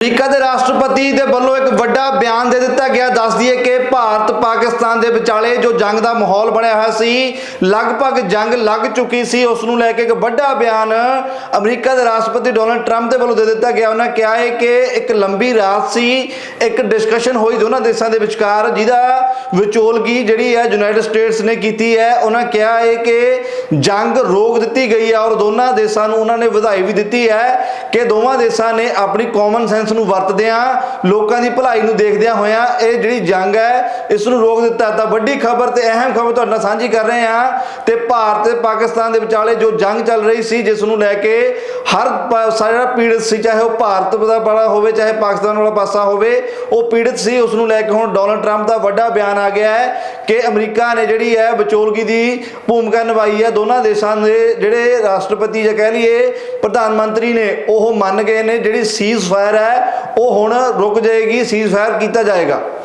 America ਦੇ ਰਾਸ਼ਟਰਪਤੀ ਦੇ ਵੱਲੋਂ ਇੱਕ ਵੱਡਾ ਬਿਆਨ ਦੇ ਦਿੱਤਾ ਗਿਆ। ਦੱਸਦੀ ਹੈ ਕਿ ਭਾਰਤ ਪਾਕਿਸਤਾਨ ਦੇ ਵਿਚਾਲੇ ਜੋ ਜੰਗ ਦਾ ਮਾਹੌਲ ਬਣਿਆ ਹੋਇਆ ਸੀ, ਲਗਭਗ ਜੰਗ ਲੱਗ ਚੁੱਕੀ ਸੀ। ਉਸ ਨੂੰ ਲੈ ਕੇ ਇੱਕ ਵੱਡਾ ਬਿਆਨ ਅਮਰੀਕਾ ਦੇ ਰਾਸ਼ਟਰਪਤੀ ਡੋਨਲਡ ਟਰੰਪ ਦੇ ਵੱਲੋਂ ਦੇ ਦਿੱਤਾ ਗਿਆ। ਉਹਨਾਂ ਕਿਹਾ ਹੈ ਕਿ ਇੱਕ ਲੰਬੀ ਰਾਤ ਸੀ, ਇੱਕ ਡਿਸਕਸ਼ਨ ਹੋਈ ਦੋਨਾਂ ਦੇਸ਼ਾਂ ਦੇ ਵਿਚਕਾਰ, ਜਿਹਦਾ ਵਿਚੋਲਗੀ ਜਿਹੜੀ ਹੈ ਯੂਨਾਈਟਿਡ ਸਟੇਟਸ ਨੇ ਕੀਤੀ ਹੈ। ਉਹਨਾਂ ਕਿਹਾ ਹੈ ਕਿ ਜੰਗ ਰੋਕ ਦਿੱਤੀ ਗਈ ਹੈ ਔਰ ਦੋਨਾਂ ਦੇਸ਼ਾਂ ਨੂੰ ਉਹਨਾਂ ਨੇ ਵਧਾਈ ਵੀ ਦਿੱਤੀ ਹੈ ਕਿ ਦੋਵਾਂ ਦੇਸ਼ਾਂ ਨੇ ਆਪਣੀ ਕਾਮਨ ਸੈਂਸ ਨੂੰ ਵਰਤਦਿਆਂ ਲੋਕਾਂ ਦੀ ਭਲਾਈ ਨੂੰ ਦੇਖਦਿਆਂ ਹੋਇਆਂ ਇਹ ਜਿਹੜੀ ਜੰਗ ਹੈ, ਇਸ ਨੂੰ ਰੋਕ ਦਿੱਤਾ ਤਾਂ ਵੱਡੀ ਖਬਰ ਤੇ ਅਹਿਮ ਖਬਰ ਤੁਹਾਡੇ ਨਾਲ ਸਾਂਝੀ ਕਰ ਰਹੇ ਹਾਂ ਤੇ ਭਾਰਤ ਤੇ ਪਾਕਿਸਤਾਨ ਦੇ ਵਿਚਾਲੇ ਜੋ ਜੰਗ ਚੱਲ ਰਹੀ ਸੀ, ਜਿਸ ਨੂੰ ਲੈ ਕੇ ਹਰ ਸਾਰਾ ਪੀੜਤ ਸੀ, ਚਾਹੇ ਉਹ ਭਾਰਤ ਦਾ ਬੜਾ ਹੋਵੇ, ਚਾਹੇ ਪਾਕਿਸਤਾਨ ਵਾਲਾ ਪਾਸਾ ਹੋਵੇ, ਉਹ ਪੀੜਤ ਸੀ। ਉਸ ਨੂੰ ਲੈ ਕੇ ਹੁਣ ਡੋਨਲਡ ਟਰੰਪ ਦਾ ਵੱਡਾ ਬਿਆਨ ਆ ਗਿਆ ਹੈ ਕਿ ਅਮਰੀਕਾ ਨੇ ਜਿਹੜੀ ਹੈ ਵਿਚੋਲਗੀ ਦੀ ਭੂਮਿਕਾ ਨਿਭਾਈ ਹੈ। ਦੋਨਾਂ ਦੇਸ਼ਾਂ ਦੇ ਜਿਹੜੇ ਰਾਸ਼ਟਰਪਤੀ ਜਾਂ ਕਹਿ ਲਈਏ ਪ੍ਰਧਾਨ ਮੰਤਰੀ ਨੇ, ਉਹ ਮੰਨ ਗਏ ਨੇ, ਜਿਹੜੀ ਸੀਜ਼ ਫਾਇਰ ਹੈ, ਉਹ ਹੁਣ ਰੁਕ ਜਾਏਗੀ ਸੀਜ਼ ਫਾਇਰ ਕੀਤਾ ਜਾਏਗਾ।